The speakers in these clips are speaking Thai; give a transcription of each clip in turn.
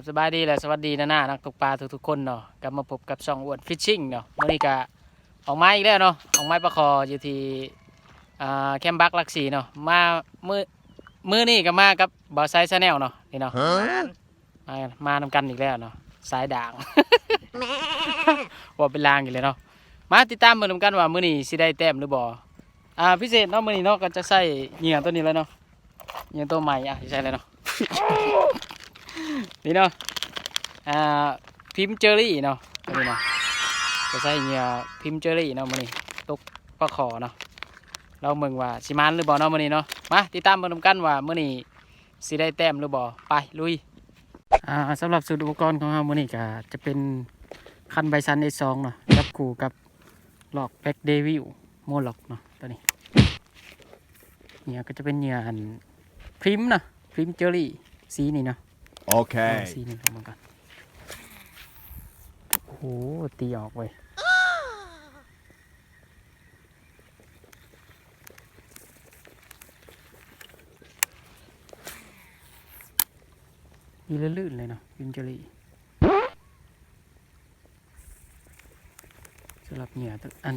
กราบสบายดีและสวัสดีนะน้านักตกปลาทุกๆคนเนาะกลับมาพบกับช่องอ้วนฟิชชิ่งเนาะวันนี้ก็ออกไม้อีกแล้วเนาะออกไม้ประคออยู่ที่อ่าแคมป์บักลักสีเนาะมามือมือนี่ก็มากับบอสไซชาแนลเนาะนี่เนาะมามานำกันอีกแล้วเนาะสายด่างว่าเป็นลางอยู่เลยเนาะมาติดตามมือนำกันว่ามือนี้สิได้แต้มหรือบ่อ่าพิเศษเนาะมือนี้เนาะก็จะใส่เหยื่อตัวนี้แล้วเนาะเหยื่อตัวใหม่อะสิใช่เลยเนาะ นี่เนาะอ่าพิมพ์เจอรี่เนาะตัวนี้เนาะจะใส่เหงื่อพิมพ์เจอรี่เนาะมื้อนี้ตกปลาขอเนาะเราเมืองว่าสิมานหรือบ่เนาะมื้อนี้เนาะมาติดตามเบิ่งนำกันว่ามื้อนี้สิได้แต้มหรือบ่ไปลุยอ่าสำหรับสูตรอุปกรณ์ของเรามื้อนี้ก็จะเป็นคันใบซัน S2 เนาะจับคู่กับหลอกแพ็กเดวิลโมล็อกเนาะตัวนี้เหงื่อก็จะเป็นเหงื่ออันพริมเนาะพริมเจอรี่สีนี่เนาะ เอา Okay. สีหนึ่งข้ามาก่อนโอ้โหตีออกเว้ยมีลื่นๆเลยเนาะวินเจอรี่สำหรับเหงื่อตัวอัน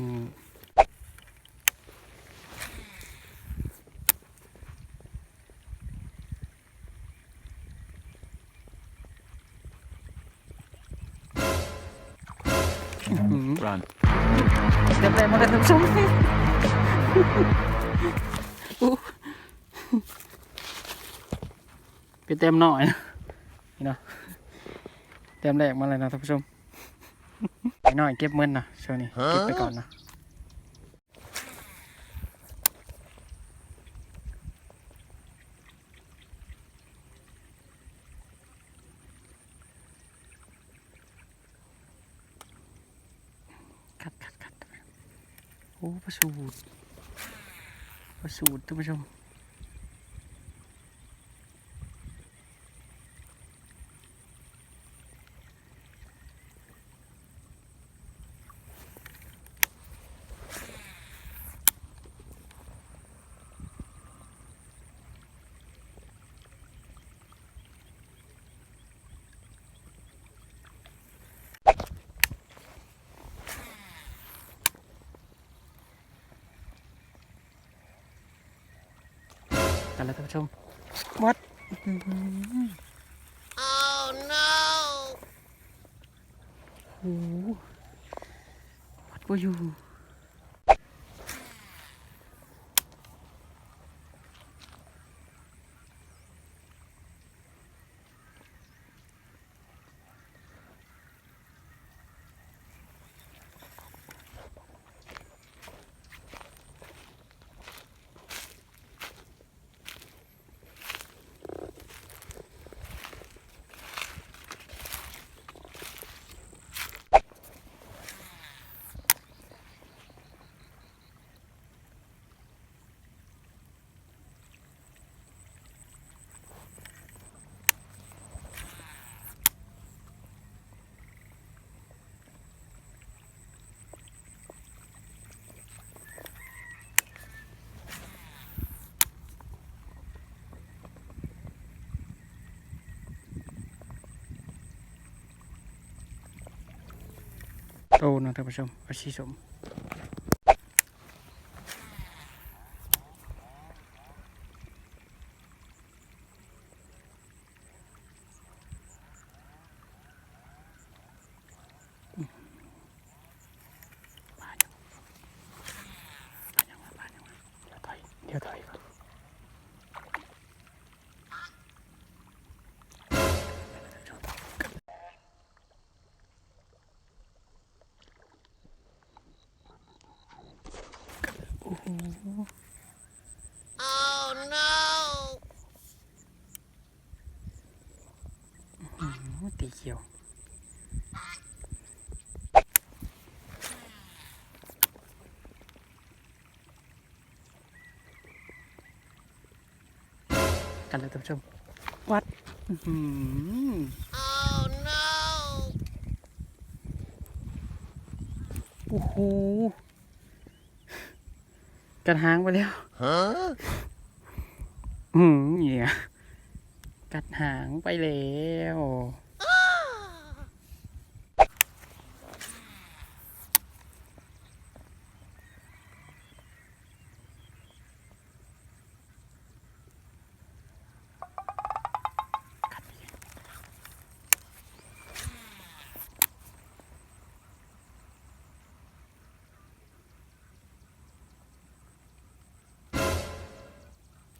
ไปเต็มหน่อยนะนี่เนาะเต็มแรกมาเลยนะท่านผู้ชมไปหน่อยเก็บเงินนะช่วงนี้เก็บไปก่อนนะคัดคัดคัดโอ้ประสูตรประ สูตรท่านผู้ชม กันแล้วท่านผู้ชมวัด Oh no! โอ้โหวัดบ่อยู่ โตนะท่านผู้ชมอาชีสมมายังมายังมายังเดี๋ยวถอยเดี๋ยวถอยก่อนโอ้โห Oh no! ตีเขียว กันเลยท่านผู้ชม วัดอื้อหือ Oh no! โอ้โหกันหางไปแล้ว Huh? อืมเนี่ยกัดหางไปแล้ว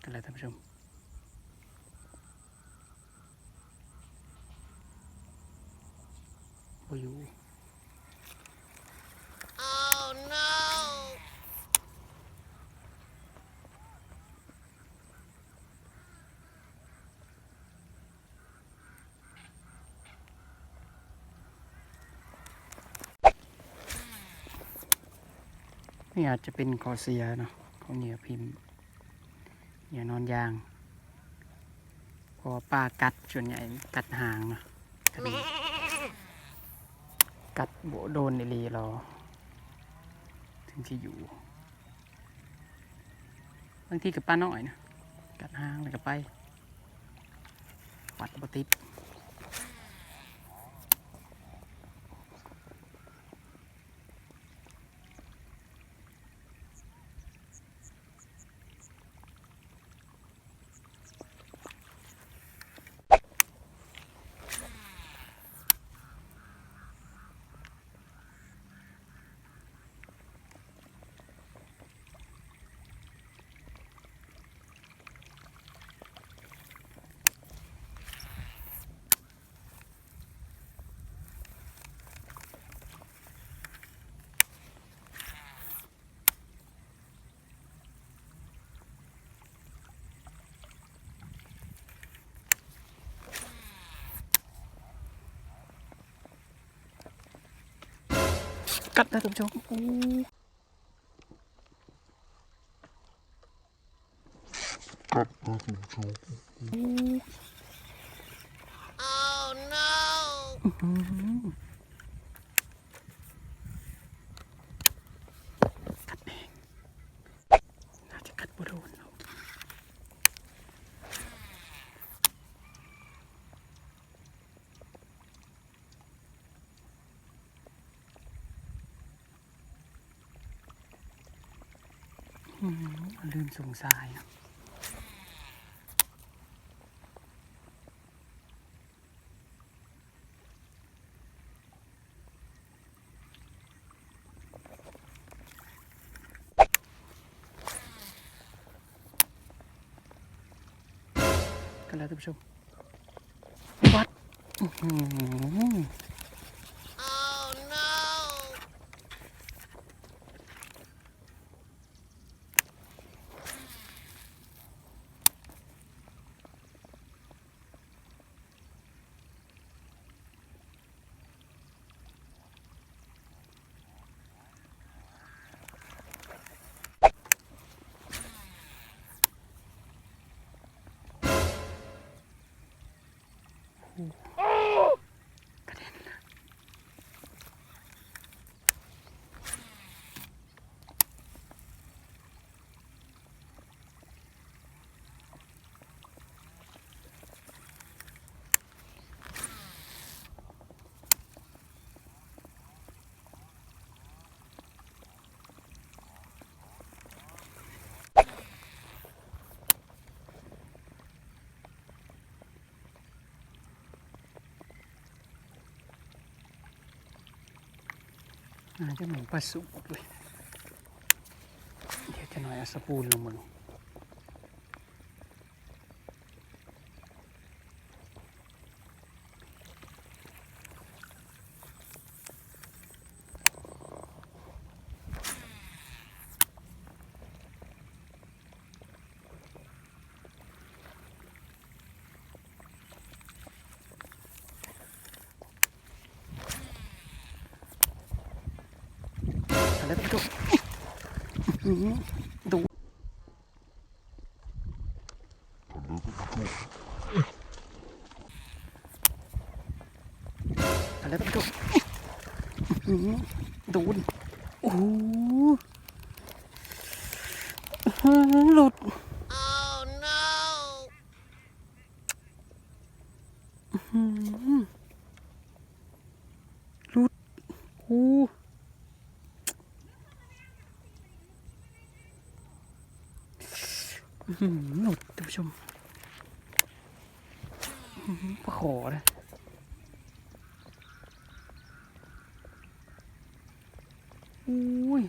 กันเลยท่านผู้ชม โอ้ยอยู่ Oh no! นี่อาจจะเป็นคอเสียเนาะของเหยื่อพิมพ์เหยื่อนอนยางพอปลากัดส่วนใหญ่กัดหางเนาะกัดกัดโบโดนในรีรอถึงที่อยู่บางทีกับปลาน้อยนะกัดหางแล้วก็ไปวัดบติด กัดนะท่านผู้ชมอู้ Oh no! อื้อหือกัดแรงน่าจะกัดบ่โดนเนาะอื้อหือ ลืมสงสายเนาะกันแล้วท่านผู้ชมวัด ก อาจจะเหมือนปลาสุกเลย เดี๋ยวจะหน่อยเอาสปูนลงมาแล้ว ก็อื้อหือดู เอาแล้วก็ดูอื้อหือดูดิโอ้โหอื้อหือหลุด Oh no! หูอื้อ หือหนุดท่านผู้ชมอื้อหือปลาขอนะอุ้ย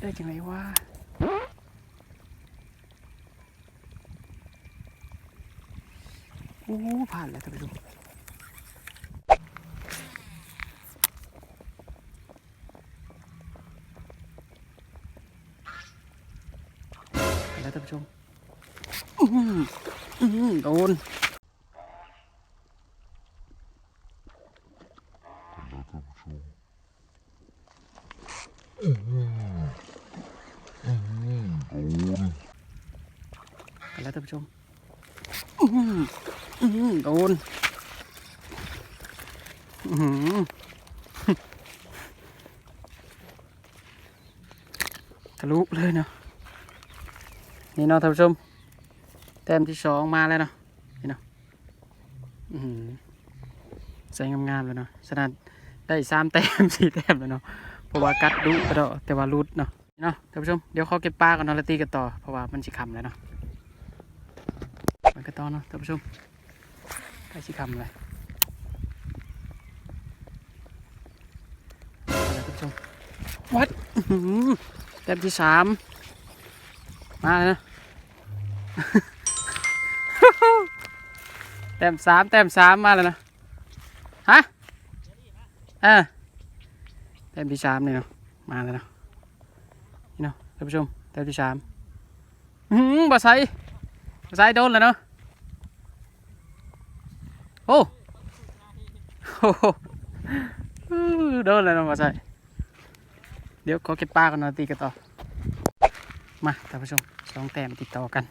ได้จังไรวะโอ้ผ่านแล้วท่านผู้ชม ผู้ชมโดนแล้วท่านผู้ชม อื้อหืออื้อหือโดนอื้อหือทะลุเลยเนาะ นี่เนาะท่านผู้ชมแต้มที่สองมาแล้วเนาะนี่เนาะอื้อหือใส่งามๆเลยเนาะฉะนั้นได้สามแต้มสี่แต้มแล้วเนาะเพราะว่ากัดดุกระโดแต่ว่ารุดเนาะนี่เนาะท่านผู้ชมเดี๋ยวเขอเก็บปลาก่อนเนาะแล้วตีกันต่อเพราะว่ามันสิคำแล้วเนาะมันก็ต้อนเนาะท่านผู้ชมใกล้ชิคำเลยท่านผู้ชมวัดอื้อหือแต้มที่สามมาเลยนะ แต้มสามแต้มสามมาแล้วนะฮะเออแต้มที่สามนี่เนาะมาแล้วเนาะนี่เนาะท่านผู้ชมแต้มที่สามอือหือบาไซบาไซโดนแล้วเนาะโอ้โหโดนเลยนาะมาใช่เดี๋ยวขอเก็บปลากันนะตีกันต่อมาท่านผู้ชมสองแต้มติดต่อกัน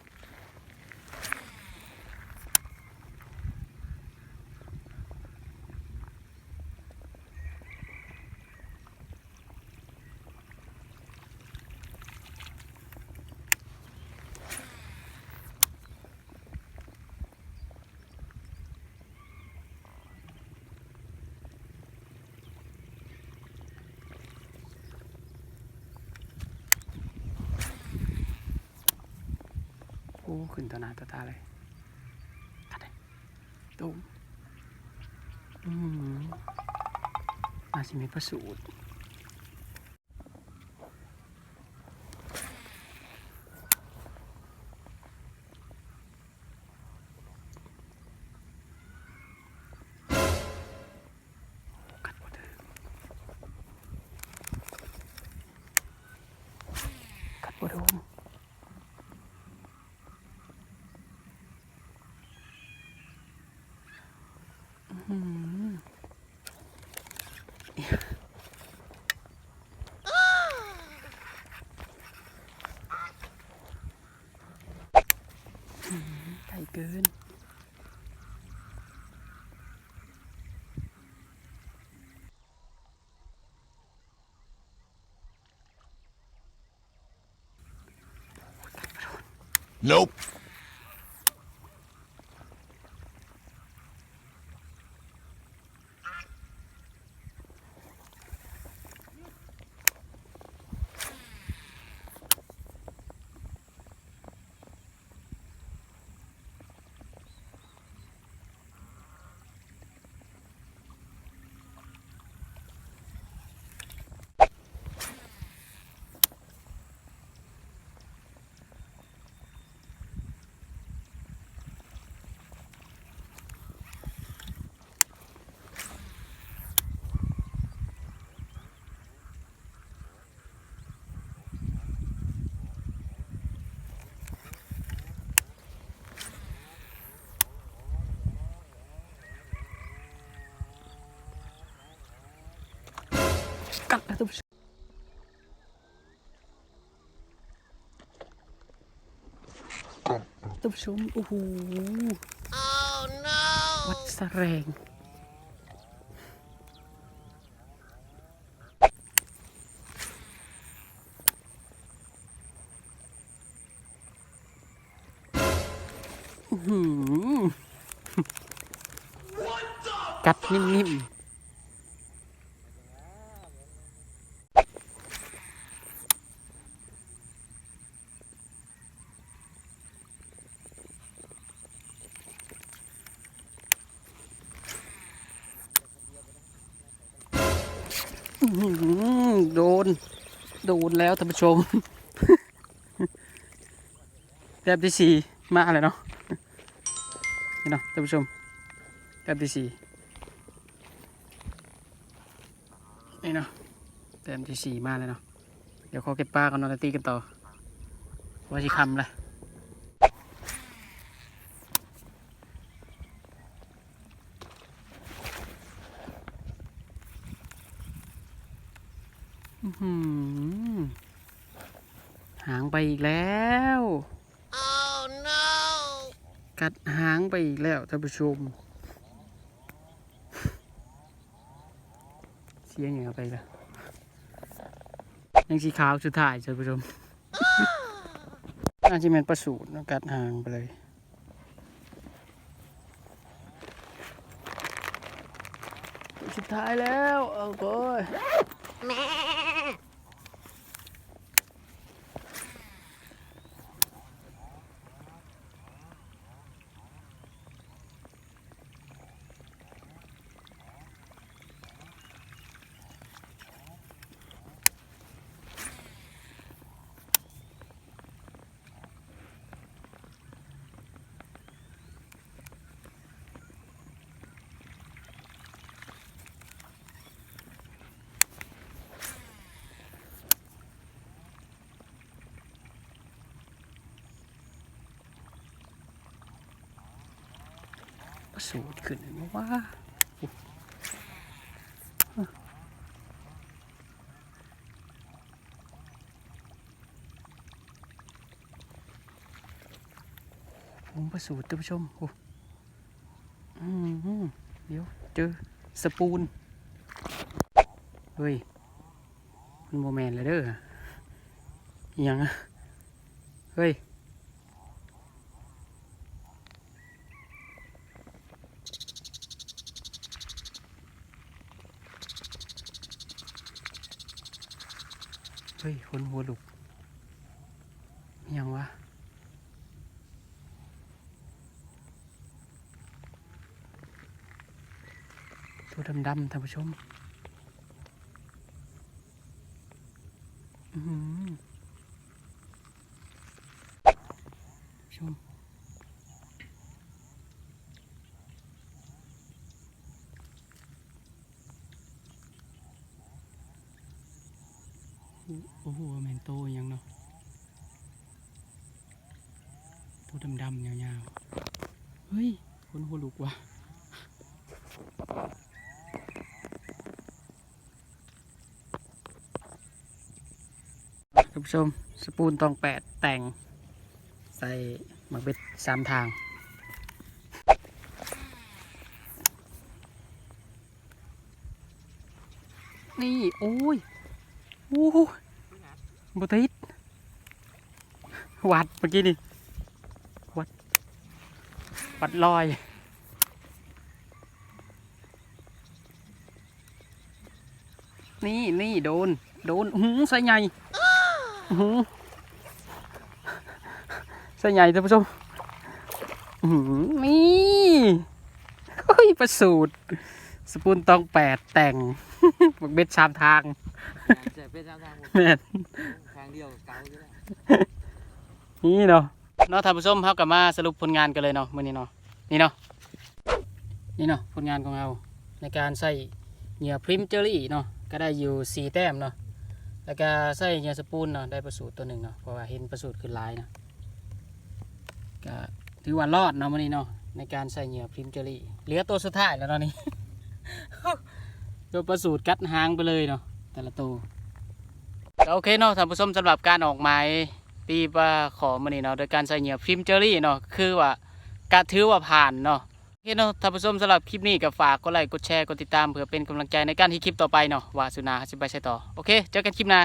โอ้ขึ้นต่อหน้าต่อตาเลยกัดเลยตุ้มอืมอาจจะมีประสูตร Nope. กัดแล้วท่านผู้ชมท่านผู้ชมโอ้โห Oh no. วัดสะแรงอื้หือกัดนิ่มๆ โดน โดนแล้วท่านผู้ชมแต้มที่สี่มาเลยเนาะนี่เนาะท่านผู้ชมแต้มที่สี่นี่เนาะแต้มที่สี่มาเลยเนาะเดี๋ยวขอเก็บปลากันนาะตีกันต่อว่าสิคำเลยอื้อหือหางไป อีกแล้ว Oh no! กัดหางไปอีกแล้วท่านผู้ชม เสียงอย่างไปละยังสีขาวสุดท้ายท่านผู้ชมน่าจะเป็นประสูตรนาะกัดหางไปเลยสุดท้ายแล้ว เอาโก้ย สูตรขึ้นมาว่าผมประสูตรท่านผู้ชมโอ้อืมเดี๋ยวเจอสปูน เฮ้ย มันโมแมนเลยเด้อยังอะเฮ้ย ฮ้ยคนหัวลุกยังวะตัวดำๆท่านผู้ชมอือหือชม โอ้โหแมนโตยังเนาะตัวดำๆยาวๆ เฮ้ยคนหัวลุกว่ะท่านผู้ชมสปูนตองแปดแต่ง ใส่หมักเบ็ดสามทางนี่ โอ้ย โอ้ย บติดวัดเมื่อกี้นี่วัด วัดลอย นี่นี่โดน โดนอื้อหือใส่ใหญ่อื้อหือเส้นใหญ่ท่านผู้ชมอื้อหือนี่เฮ้ยประสูตรสปูนตองแปดแต่งบักเบ็ดสามทางเจ็บเป็นทางทางแม่นทางเดียวกาอยู่แล้วนี่เนาะเนาะท่านผู้ชมเขากลับมาสรุปผลงานกันเลยเนาะมื้อนี้เนาะนี่เนาะนี่เนาะผลงานของเราในการใส่เหยื่อพริมเจอรี่เนาะก็ได้อยู่สี่แต้มเนาะแล้วก็ใส่เหยื่อสปูนเนาะได้ประสูตรตัวหนึ่งเนาะเพราะว่าเห็นประสูตรขึ้นลายนะก็ถือว่ารอดเนาะวันนี้เนาะในการใส่เหยื่อพริมเจอรี่เหลือตัวสุดท้ายแล้วเนาะนี่ตัวประสูตรกัดหางไปเลยเนาะแต่ละตัว โอเคเนาะท่านผู้ชมสำหรับการออกหมายตีปลาขอมันนี่เนาะโดยการใส่เหยื่อพริมเจอรี่เนาะคือว่าการถือว่าผ่านเนาะโอเคเนาะท่านผู้ชมสำหรับคลิปนี้ก็ฝากกดไลค์กดแชร์กดติดตามเพื่อเป็นกำลังใจในการที่คลิปต่อไปเนาะว่าสุนาจะไปใช่ต่อโอเคเจอกันคลิปหน้า